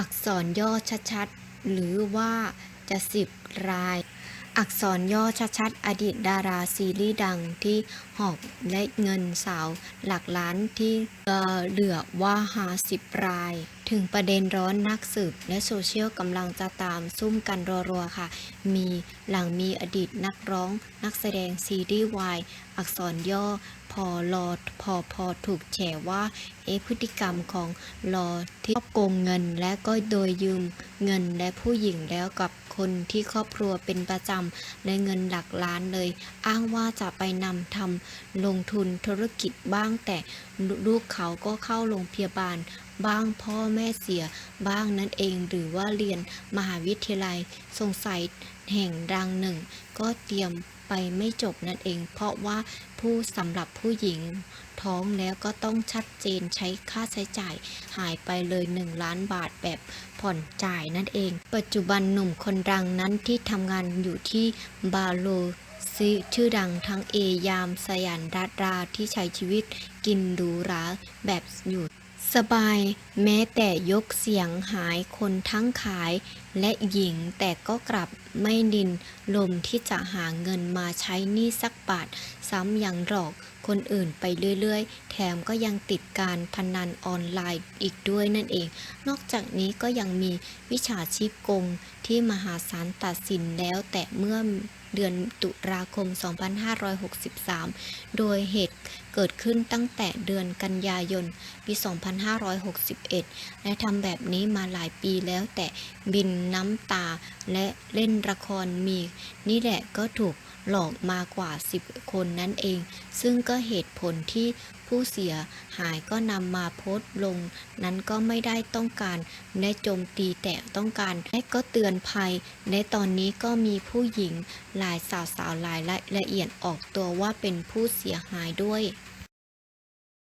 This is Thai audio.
อักษรย่อชัดๆ หรือว่าจะสิบราย อักษรย่อชัดๆ อดีตดาราซีรีส์ดังที่หอบและเงินสาวหลักล้านที่เหลือว่าหาสิบราย ถึงประเด็นร้อนนักสืบและโซเชียลกำลังจะตามซุ่มกันรัวๆค่ะ มีหลังมีอดีตนักร้อง นักแสดงซีรีส์วายอักษรย่อพอลอพอพอถูกแฉว่า เอะพฤติกรรมของลอที่ชอบโกงเงิน และก็โดยยืมเงินและผู้หญิงแล้วกับคนที่ครอบครัวเป็นประจำในเงินหลักล้านเลย อ้างว่าจะไปนำทำลงทุนธุรกิจบ้างแต่ลูกเขาก็เข้าโรงพยาบาล บ้างพ่อแม่เสียบ้างนั่นเอง หรือว่าเรียนมหาวิทยาลัยสงสัยแห่งดังหนึ่ง ก็เตรียมไปไม่จบนั่นเอง เพราะว่าผู้สำหรับผู้หญิง ท้องแล้วก็ต้องชัดเจนใช้ค่าใช้จ่ายหายไปเลย 1 ล้านบาทแบบผ่อนจ่ายนั่นเอง ปัจจุบันหนุ่มคนดังนั้นที่ทำงานอยู่ที่บาโลซิชื่อดังทั้งเอยามสยันรัตราที่ใช้ชีวิตกินหรูหราแบบอยู่ สบายแม้แต่ยกเสียงหายคนทั้งขายและหญิงแต่ก็กลับไม่ดินลมที่จะหาเงินมาใช้หนี้สักบาท ซ้ำยังหลอกคนอื่นไปเรื่อยๆ แถมก็ยังติดการพนันออนไลน์อีกด้วยนั่นเอง นอกจากนี้ก็ยังมีวิชาชีพโกงที่มหาศาลตัดสินแล้วแต่เมื่อ เดือนตุลาคม 2563 โดยเหตุเกิดขึ้นตั้งแต่เดือนกันยายน ปี 2561 และทำแบบนี้มาหลายปีแล้วแต่บินน้ำตาและเล่นละครมี นี่แหละก็ถูก หลอกมากว่า 10 คนนั่นเอง ซึ่งก็เหตุผลที่ผู้เสียหายก็นำมาโพสต์ลง นั้นก็ไม่ได้ต้องการได้โจมตีแต่ต้องการและก็เตือนภัย ในตอนนี้ก็มีผู้หญิงหลายสาวๆหลายละเอียดออกตัวว่าเป็นผู้เสียหายด้วย